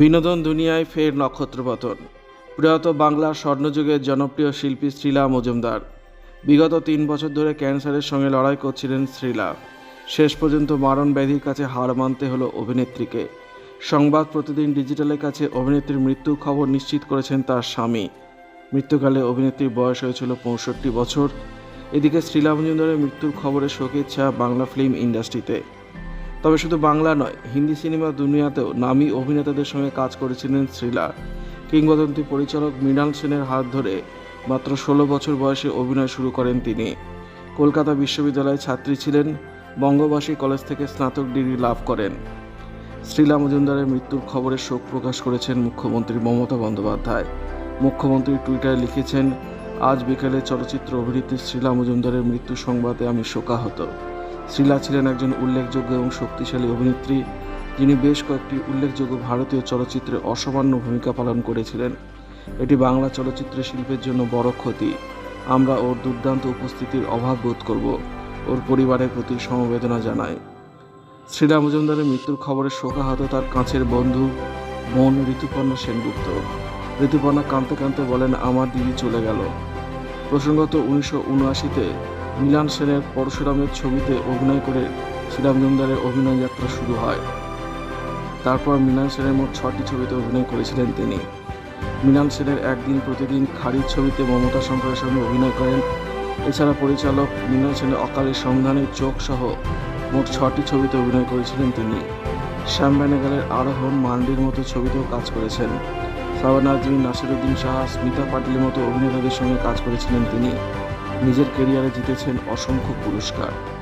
বিনোদন দুনিয়ায় ফের নক্ষত্রপতন প্রয়াত বাংলার স্বর্ণযুগের জনপ্রিয় শিল্পী শ্রীলা মজুমদার। বিগত তিন বছর ধরে ক্যান্সারের সঙ্গে লড়াই করছিলেন শ্রীলা। শেষ পর্যন্ত মারণ ব্যাধির কাছে হার মানতে হলো অভিনেত্রীকে। সংবাদ প্রতিদিন ডিজিটালের কাছে অভিনেত্রীর মৃত্যুর খবর নিশ্চিত করেছেন তার স্বামী। মৃত্যুকালে অভিনেত্রীর বয়স হয়েছিল পঁয়ষট্টি বছর। এদিকে শ্রীলা মজুমদারের মৃত্যুর খবরে শোকের ছায়া বাংলা ফিল্ম ইন্ডাস্ট্রিতে। তবে শুধু বাংলা নয়, হিন্দি সিনেমা দুনিয়াতেও নামী অভিনেতাদের সঙ্গে কাজ করেছিলেন শ্রীলা কিংবদন্তি পরিচালক মৃণাল সেনের হাত ধরে মাত্র ষোলো বছর বয়সে অভিনয় শুরু করেন তিনি। কলকাতা বিশ্ববিদ্যালয়ের ছাত্রী ছিলেন, বঙ্গবাসী কলেজ থেকে স্নাতক ডিগ্রি লাভ করেন। শ্রীলা মজুমদারের মৃত্যুর খবরে শোক প্রকাশ করেছেন মুখ্যমন্ত্রী মমতা বন্দ্যোপাধ্যায়। মুখ্যমন্ত্রী টুইটারে লিখেছেন, আজ বিকেলে চলচ্চিত্র অভিনেত্রী শ্রীলা মজুমদারের মৃত্যু সংবাদে আমি শোকাহত। শ্রীলা ছিলেন একজন উল্লেখযোগ্য এবং শক্তিশালী অভিনেত্রী। যিনি বেশ কয়েকটি উল্লেখযোগ্য ভারতীয় চলচ্চিত্রে অসামান্য ভূমিকা পালন করেছিলেন। এটি বাংলা চলচ্চিত্র শিল্পের জন্য বড় ক্ষতি। আমরা ওর দুর্দান্ত উপস্থিতির অভাব বোধ করব, ওর পরিবারের প্রতি সমবেদনা জানাই। শ্রীলা মজুমদারের মৃত্যুর খবরে শোকাহত তার কাছের বন্ধু বোন ঋতুপর্ণা সেনগুপ্ত। ঋতুপর্ণা কাঁদতে কাঁদতে বলেন, আমার দিদি চলে গেল। প্রসঙ্গত, উনিশশো উনআশিতে মিলান সেনের পরশুরামের ছবিতে অভিনয় করে শ্রীরাম মজুমদারের অভিনয় যাত্রা শুরু হয়। তারপর মৃণাল সেনের মোট ছটি ছবিতে অভিনয় করেছিলেন তিনি। মৃণাল সেনের একদিন প্রতিদিন খারিজ ছবিতে মমতা শঙ্করের সঙ্গে অভিনয় করেন। এছাড়া পরিচালক মৃণাল সেনের অকালের সন্ধানের চোখ সহ মোট ছটি ছবিতে অভিনয় করেছিলেন তিনি। শ্যাম বেনেগালের আরোহণ মান্ডির মতো ছবিতেও কাজ করেছেন। সাবান আজমি নাসিরুদ্দিন সাহা, স্মিতা পাটিলের মতো অভিনেতাদের সঙ্গে কাজ করেছিলেন তিনি। নিজের কেরিয়ারে জিতেছেন অসংখ্য পুরস্কার।